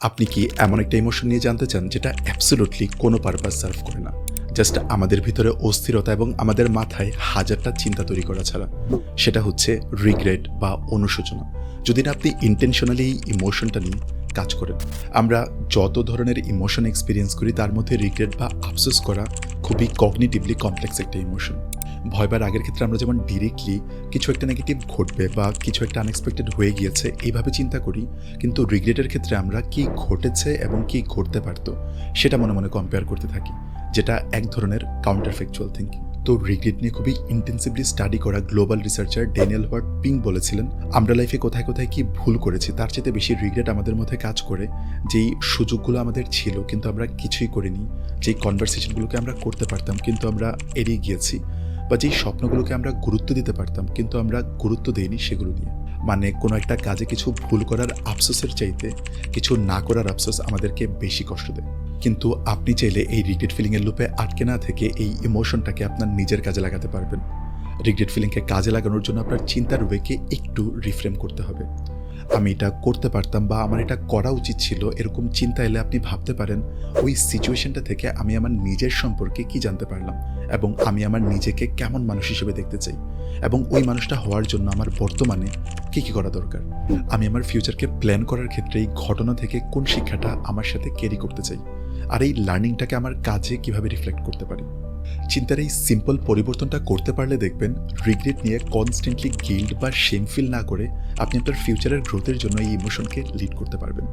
আপনি কি এমন একটা ইমোশন নিয়ে জানতে চান যেটা অ্যাবসোলুটলি কোনো পারপাস সার্ভ করে না? জাস্ট আমাদের ভিতরে অস্থিরতা এবং আমাদের মাথায় হাজারটা চিন্তা তৈরি করা ছাড়া। সেটা হচ্ছে রিগ্রেট বা অনুশোচনা। যদি না আপনি ইন্টেনশনালি এই ইমোশনটা নিয়ে কাজ করেন, আমরা যত ধরনের ইমোশন এক্সপিরিয়েন্স করি, তার মধ্যে রিগ্রেট বা আফসোস করা খুবই কগনিটিভলি কমপ্লেক্স একটা ইমোশন ভয় পাওয়ার আগের ক্ষেত্রে আমরা যেমন ডিরেক্টলি কিছু একটা নেগেটিভ ঘটবে বা কিছু একটা আনএক্সপেক্টেড হয়ে গিয়েছে, এইভাবে চিন্তা করি। কিন্তু রিগ্রেটের ক্ষেত্রে আমরা কি ঘটেছে এবং কি ঘটতে পারতো, সেটা মনে মনে কম্পেয়ার করতে থাকি, যেটা এক ধরনের কাউন্টার ফ্যাকচুয়াল থিঙ্কিং তো রিগ্রেট নিয়ে খুবই ইন্টেন্সিভলি স্টাডি করা গ্লোবাল রিসার্চার ড্যানিয়েল হোয়াট পিং বলেছিলেন, আমরা লাইফে কোথায় কোথায় কি ভুল করেছি, তার চেয়ে বেশি রিগ্রেট আমাদের মধ্যে কাজ করে, যেই সুযোগগুলো আমাদের ছিল, কিন্তু আমরা কিছুই করিনি, যেই কনভারসেশনগুলোকে আমরা করতে পারতাম, কিন্তু আমরা এড়িয়ে গিয়েছি। বা যেই স্বপ্নগুলোকে আমরা গুরুত্ব দিতে পারতাম, কিন্তু আমরা গুরুত্ব দিইনি সেগুলো নিয়ে। মানে কোনো একটা কাজে কিছু ভুল করার আফসোসের চাইতে কিছু না করার আফসোস আমাদেরকে বেশি কষ্ট দেয়। কিন্তু আপনি চাইলে এই রিগ্রেট ফিলিংয়ের লুপে আটকে না থেকে এই ইমোশনটাকে আপনার নিজের কাজে লাগাতে পারবেন। রিগ্রেট ফিলিংকে কাজে লাগানোর জন্য আপনার চিন্তার ওয়েকে একটু রিফ্রেম করতে হবে। আমি এটা করতে পারতাম বা আমার এটা করা উচিত ছিল, এরকম চিন্তা এলে আপনি ভাবতে পারেন, ওই সিচুয়েশনটা থেকে আমি আমার নিজের সম্পর্কে কি জানতে পারলাম এবং আমি আমার নিজেকে কেমন মানুষ হিসেবে দেখতে চাই এবং ওই মানুষটা হওয়ার জন্য আমার বর্তমানে কী কী করা দরকার? আমি আমার ফিউচারকে প্ল্যান করার ক্ষেত্রে এই ঘটনা থেকে কোন শিক্ষাটা আমার সাথে ক্যারি করতে চাই? আর এই লার্নিংটাকে আমার কাজে কীভাবে রিফ্লেক্ট করতে পারি? চিন্তার এই সিম্পল পরিবর্তনটা করতে পারলে দেখবেন রিগ্রেট নিয়ে কনস্ট্যান্টলি গিল্ড বা শেম ফিল না করে আপনি আপনার ফিউচারের গ্রোথের জন্য এই ইমোশনকে লিড করতে পারবেন।